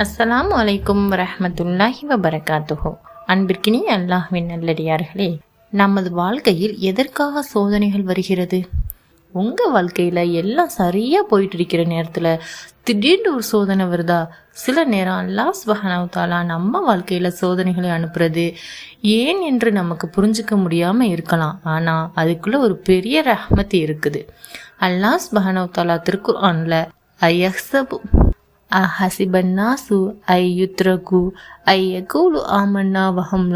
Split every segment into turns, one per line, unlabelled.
அஸ்ஸலாம் வலைக்கும் வரமத்துல்லாஹி வபரகாத்துஹோ. அன்பிற்கினி அல்லாஹ்வின் நல்லடியார்களே நமது வாழ்க்கையில் எதற்காக சோதனைகள் வருகிறது? உங்கள் வாழ்க்கையில் எல்லாம் சரியாக போயிட்டு இருக்கிற நேரத்தில் திடீர்னு ஒரு சோதனை வருதா? சில நேரம் அல்லாஹ் சுபஹானஹு நம்ம வாழ்க்கையில் சோதனைகளை அனுப்புறது ஏன் என்று நமக்கு புரிஞ்சுக்க முடியாமல் இருக்கலாம். ஆனால் அதுக்குள்ளே ஒரு பெரிய ரஹமத்து இருக்குது. அல்லாஹ் சுபஹானஹு திருக்குறானில் திருக்குர்ஆனில் அஹசிபன்னாசு ஐ யுத்ரகு ஐ யகூலு ஆமன்னா வஹம்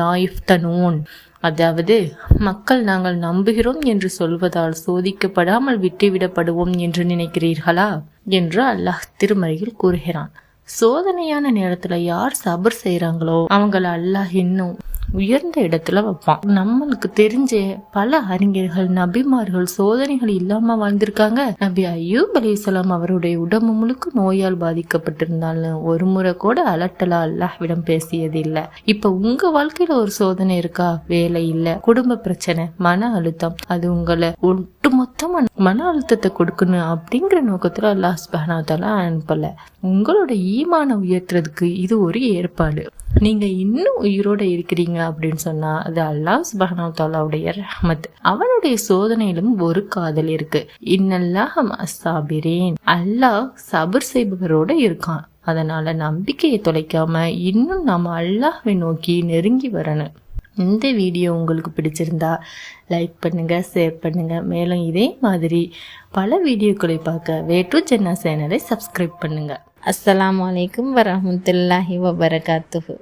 அதாவது மக்கள் நாங்கள் நம்புகிறோம் என்று சொல்வதால் சோதிக்கப்படாமல் விட்டுவிடப்படுவோம் என்று நினைக்கிறீர்களா என்று அல்லாஹ் திருமறையில் கூறுகிறான் சோதனையான நேரத்துல யார் சபர் செய்கிறாங்களோ அவங்கள அல்லாஹ் இன்னும் உயர்ந்த இடத்துல வைப்பான். நம்மளுக்கு தெரிஞ்ச பல அறிஞர்கள் நபிமார்கள் சோதனைகள் இல்லாம வாழ்ந்திருக்காங்க. நபி அய்யூப் அலைஹிஸ்ஸலாம் அவருடைய உடம்பு முழுக்க நோயால் பாதிக்கப்பட்டிருந்தாலும் ஒரு முறை கூட அலட்டலா அல்லாஹ்விடம் பேசியது இல்ல இப்ப உங்க வாழ்க்கையில ஒரு சோதனை இருக்கா? வேலை இல்ல. குடும்ப பிரச்சனை மன அழுத்தம் அது உங்களை ஒட்டுமொத்தமா மன அழுத்தத்தை கொடுக்கணும் அப்படிங்கிற நோக்கத்துல அல்லாஹ் சுப்ஹானஹு அனுப்பல. உங்களோட ஈமான உயர்த்துறதுக்கு இது ஒரு ஏற்பாடு. நீங்க இன்னும் உயிரோட இருக்கிறீங்க அப்படின்னு சொன்னா அது அல்லாஹ் சுபஹானஹு ரஹமத். அவனுடைய சோதனையிலும் ஒரு காதல் இருக்கு. இன்னல்லாஹ் சாபிரேன் அல்லாஹ் சபர் செய்பவரோட இருக்கான். அதனால நம்பிக்கையை தொலைக்காம இன்னும் நாம அல்லாஹை நோக்கி நெருங்கி வரணும். இந்த வீடியோ உங்களுக்கு பிடிச்சிருந்தா லைக் பண்ணுங்கள் ஷேர் பண்ணுங்கள் மேலும் இதே மாதிரி பல வீடியோக்களை பார்க்க வேட்டு சென்னா சேனலை சப்ஸ்கிரைப் பண்ணுங்கள் அஸ்லாம் வலைக்கம் வரமத்துல்லாஹி வபரகாத்துஹு.